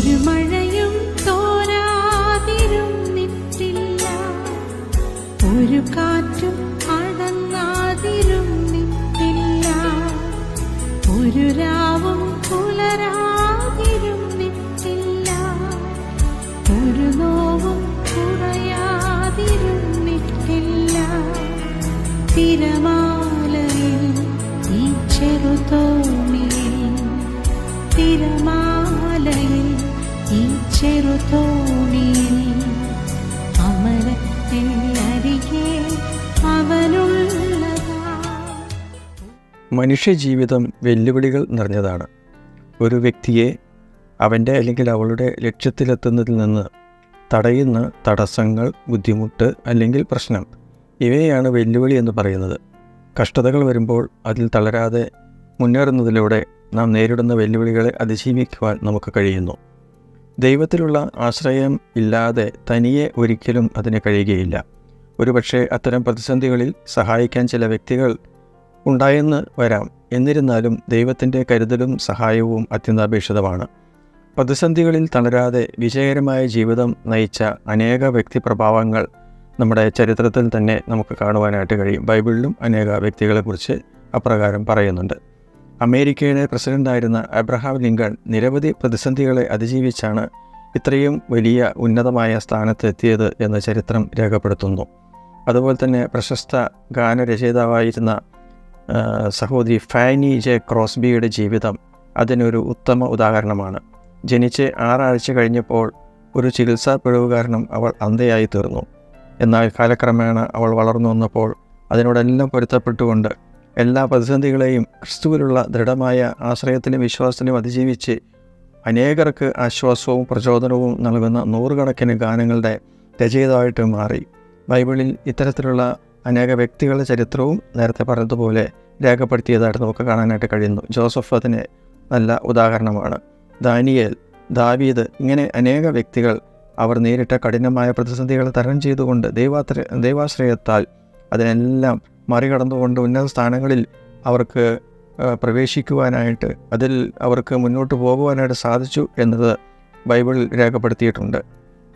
ഒരു മഴയും തോരാതിരുന്നിട്ടില്ല ഒരു കാറ്റും ഈ ചെറുതോണിയിൽ അമരത്തിൽ മനുഷ്യജീവിതം വെല്ലുവിളികൾ നിറഞ്ഞതാണ്. ഒരു വ്യക്തിയെ അവന്റെ അല്ലെങ്കിൽ അവളുടെ ലക്ഷ്യത്തിലെത്തുന്നതിൽ നിന്ന് തടയുന്ന തടസ്സങ്ങൾ ബുദ്ധിമുട്ട് അല്ലെങ്കിൽ പ്രശ്നം ഇവയാണ് വെല്ലുവിളി എന്ന് പറയുന്നത്. കഷ്ടതകൾ വരുമ്പോൾ അതിൽ തളരാതെ മുന്നേറുന്നതിലൂടെ നാം നേരിടുന്ന വെല്ലുവിളികളെ അതിജീവിക്കുവാൻ നമുക്ക് കഴിയുന്നു. ദൈവത്തിലുള്ള ആശ്രയം ഇല്ലാതെ തനിയെ ഒരിക്കലും അതിന് കഴിയുകയില്ല. ഒരുപക്ഷെ അത്തരം പ്രതിസന്ധികളിൽ സഹായിക്കാൻ ചില വ്യക്തികൾ ഉണ്ടായെന്ന് വരാം. എന്നിരുന്നാലും ദൈവത്തിന്റെ കരുതലും സഹായവും അത്യന്താപേക്ഷിതമാണ്. പ്രതിസന്ധികളിൽ തളരാതെ വിജയകരമായ ജീവിതം നയിച്ച അനേക വ്യക്തിപ്രഭാവങ്ങൾ നമ്മുടെ ചരിത്രത്തിൽ തന്നെ നമുക്ക് കാണുവാനായിട്ട് കഴിയും. ബൈബിളിലും അനേക വ്യക്തികളെക്കുറിച്ച് അപ്രകാരം പറയുന്നുണ്ട്. അമേരിക്കയുടെ പ്രസിഡന്റായിരുന്ന അബ്രഹാം ലിങ്കൺ നിരവധി പ്രതിസന്ധികളെ അതിജീവിച്ചാണ് ഇത്രയും വലിയ ഉന്നതമായ സ്ഥാനത്തെത്തിയത് എന്ന് ചരിത്രം രേഖപ്പെടുത്തുന്നു. അതുപോലെ തന്നെ പ്രശസ്ത ഗാനരചയിതാവായിരുന്ന സഹോദരി ഫാനി ജെ ക്രോസ്ബിയുടെ ജീവിതം അതിനൊരു ഉത്തമ ഉദാഹരണമാണ്. ജനിച്ച് ആറാഴ്ച കഴിഞ്ഞപ്പോൾ ഒരു ചികിത്സാ പിഴവ് കാരണം അവൾ അന്ധയായി തീർന്നു എന്നാൽ കാലക്രമേണ അവൾ വളർന്നു വന്നപ്പോൾ അതിനോടെല്ലാം പൊരുത്തപ്പെട്ടുകൊണ്ട് എല്ലാ പ്രതിസന്ധികളെയും ക്രിസ്തുവിലുള്ള ദൃഢമായ ആശ്രയത്തിലും വിശ്വാസത്തിലും അതിജീവിച്ച് അനേകർക്ക് ആശ്വാസവും പ്രചോദനവും നൽകുന്ന നൂറുകണക്കിന് ഗാനങ്ങളുടെ രചയിതാവായിട്ട് മാറി. ബൈബിളിൽ ഇത്തരത്തിലുള്ള അനേക വ്യക്തികളുടെ ചരിത്രവും നേരത്തെ പറഞ്ഞതുപോലെ രേഖപ്പെടുത്തിയതായിട്ട് നമുക്ക് കാണാനായിട്ട് കഴിയുന്നു. ജോസഫ് അതിന് നല്ല ഉദാഹരണമാണ്. ദാനിയേൽ ദാവീദ് ഇങ്ങനെ അനേക വ്യക്തികൾ അവർ നേരിട്ട കഠിനമായ പ്രതിസന്ധികളെ തരണം ചെയ്തുകൊണ്ട് ദൈവാത്ര ദൈവാശ്രയത്താൽ അതിനെല്ലാം മറികടന്നുകൊണ്ട് ഉന്നത സ്ഥാനങ്ങളിൽ അവർക്ക് പ്രവേശിക്കുവാനായിട്ട് അതിൽ അവർക്ക് മുന്നോട്ട് പോകുവാനായിട്ട് സാധിച്ചു എന്നത് ബൈബിളിൽ രേഖപ്പെടുത്തിയിട്ടുണ്ട്.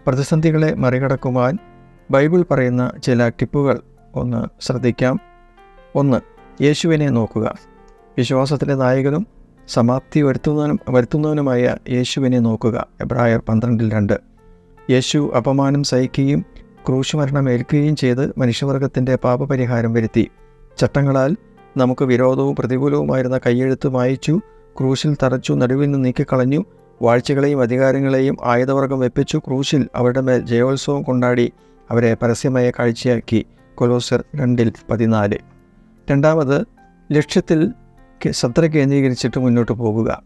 പ്രതിസന്ധികളെ മറികടക്കുവാൻ ബൈബിൾ പറയുന്ന ചില ടിപ്പുകൾ ഒന്ന് ശ്രദ്ധിക്കാം. ഒന്ന് യേശുവിനെ നോക്കുക. വിശ്വാസത്തിന്റെ നായകനും സമാപ്തി വരുത്തുന്നതിനും വരുത്തുന്നവനുമായ യേശുവിനെ നോക്കുക. എബ്രായർ പന്ത്രണ്ടിൽ രണ്ട്. യേശു അപമാനം സഹിക്കുകയും ക്രൂശ് മരണം ഏൽക്കുകയും ചെയ്ത് മനുഷ്യവർഗത്തിന്റെ പാപപരിഹാരം വരുത്തി. ചട്ടങ്ങളാൽ നമുക്ക് വിരോധവും പ്രതികൂലവുമായിരുന്ന കൈയെഴുത്ത് മായിച്ചു ക്രൂശിൽ തറച്ചു നടുവിൽ നിന്ന് നീക്കിക്കളഞ്ഞു വാഴ്ചകളെയും അധികാരങ്ങളെയും ആയുധവർഗം വെപ്പിച്ചു ക്രൂശിൽ അവരുടെ മേൽ ജയോത്സവം കൊണ്ടാടി അവരെ പരസ്യമായ കാഴ്ചയാക്കി. കൊലോസർ രണ്ടിൽ പതിനാല്. രണ്ടാമത് ലക്ഷ്യത്തിൽ ശ്രദ്ധ കേന്ദ്രീകരിച്ചിട്ട് മുന്നോട്ട് പോകുക.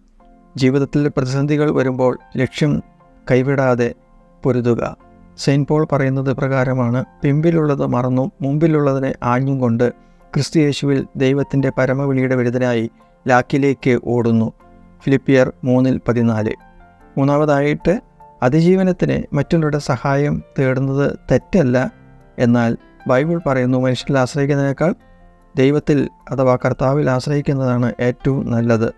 ജീവിതത്തിൽ പ്രതിസന്ധികൾ വരുമ്പോൾ ലക്ഷ്യം കൈവിടാതെ പൊരുതുക. സെയിന്റ് പോൾ പറയുന്നത് പ്രകാരമാണ് പിമ്പിലുള്ളത് മറന്നും മുമ്പിലുള്ളതിനെ ആഞ്ഞും കൊണ്ട് ക്രിസ്തുയേശുവിൽ ദൈവത്തിന്റെ പരമവിളിയുടെ വിരുദ്ധനായി ലാക്കിലേക്ക് ഓടുന്നു. ഫിലിപ്പിയർ മൂന്നിൽ പതിനാല്. മൂന്നാമതായിട്ട് അതിജീവനത്തിന് മറ്റുള്ളവരുടെ സഹായം തേടുന്നത് തെറ്റല്ല. എന്നാൽ ബൈബിൾ പറയുന്നു മനുഷ്യരിൽ ആശ്രയിക്കുന്നതിനേക്കാൾ ദൈവത്തിൽ അഥവാ കർത്താവിൽ ആശ്രയിക്കുന്നതാണ് ഏറ്റവും നല്ലത്.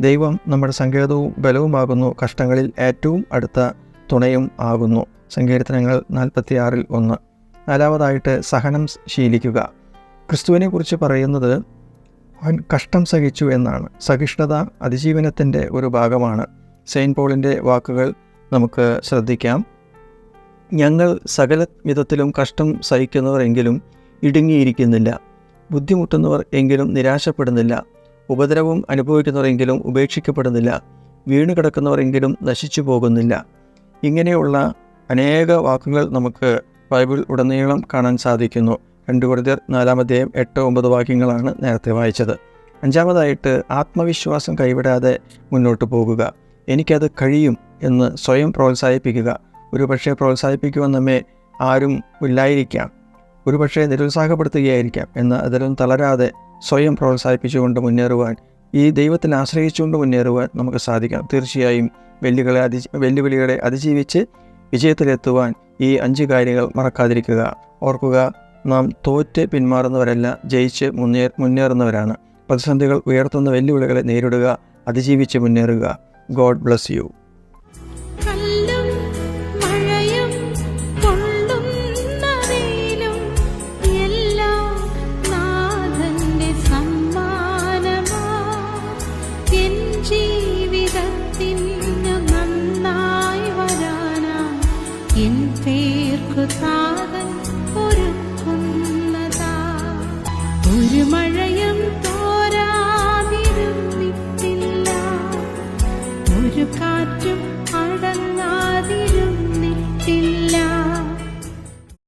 ദൈവം നമ്മുടെ സങ്കേതവും ബലവുമാകുന്നു കഷ്ടങ്ങളിൽ ഏറ്റവും അടുത്ത തുണയും ആകുന്നു. സങ്കീർത്തനങ്ങൾ നാൽപ്പത്തിയാറിൽ ഒന്ന്. നാലാമതായിട്ട് സഹനം ശീലിക്കുക. ക്രിസ്തുവിനെ കുറിച്ച് പറയുന്നത് അവൻ കഷ്ടം സഹിച്ചു എന്നാണ്. സഹിഷ്ണുത അതിജീവനത്തിന്റെ ഒരു ഭാഗമാണ്. സെയിന്റ് പോളിന്റെ വാക്കുകൾ നമുക്ക് ശ്രദ്ധിക്കാം. ഞങ്ങൾ സകല വിധത്തിലും കഷ്ടം സഹിക്കുന്നവർ എങ്കിലും ഇടുങ്ങിയിരിക്കുന്നില്ല. ബുദ്ധിമുട്ടുന്നവർ എങ്കിലും നിരാശപ്പെടുന്നില്ല. ഉപദ്രവം അനുഭവിക്കുന്നവരെങ്കിലും ഉപേക്ഷിക്കപ്പെടുന്നില്ല. വീണു കിടക്കുന്നവരെങ്കിലും നശിച്ചു പോകുന്നില്ല. ഇങ്ങനെയുള്ള അനേക വാക്കുകൾ നമുക്ക് ബൈബിൾ ഉടനീളം കാണാൻ സാധിക്കുന്നു. രണ്ട് കുരുതർ നാലാമധ്യായം എട്ട് ഒമ്പത് വാക്യങ്ങളാണ് നേരത്തെ വായിച്ചത്. അഞ്ചാമതായിട്ട് ആത്മവിശ്വാസം കൈവിടാതെ മുന്നോട്ട് പോകുക. എനിക്കത് കഴിയും എന്ന് സ്വയം പ്രോത്സാഹിപ്പിക്കുക. ഒരു പക്ഷേ പ്രോത്സാഹിപ്പിക്കുവാൻ നമ്മെ ആരും ഇല്ലായിരിക്കാം. ഒരു പക്ഷേ നിരുത്സാഹപ്പെടുത്തുകയായിരിക്കാം എന്നാൽ അതിലും തളരാതെ സ്വയം പ്രോത്സാഹിപ്പിച്ചുകൊണ്ട് മുന്നേറുവാൻ ഈ ദൈവത്തിൽ ആശ്രയിച്ചുകൊണ്ട് മുന്നേറുവാൻ നമുക്ക് സാധിക്കാം. തീർച്ചയായും അതി വെല്ലുവിളികളെ അതിജീവിച്ച് വിജയത്തിലെത്തുവാൻ ഈ അഞ്ച് കാര്യങ്ങൾ മറക്കാതിരിക്കുക. ഓർക്കുക നാം തോറ്റ് പിന്മാറുന്നവരല്ല ജയിച്ച് മുന്നേ മുന്നേറുന്നവരാണ്. പ്രതിസന്ധികൾ ഉയർത്തുന്ന വെല്ലുവിളികളെ നേരിടുക അതിജീവിച്ച് മുന്നേറുക. God bless you.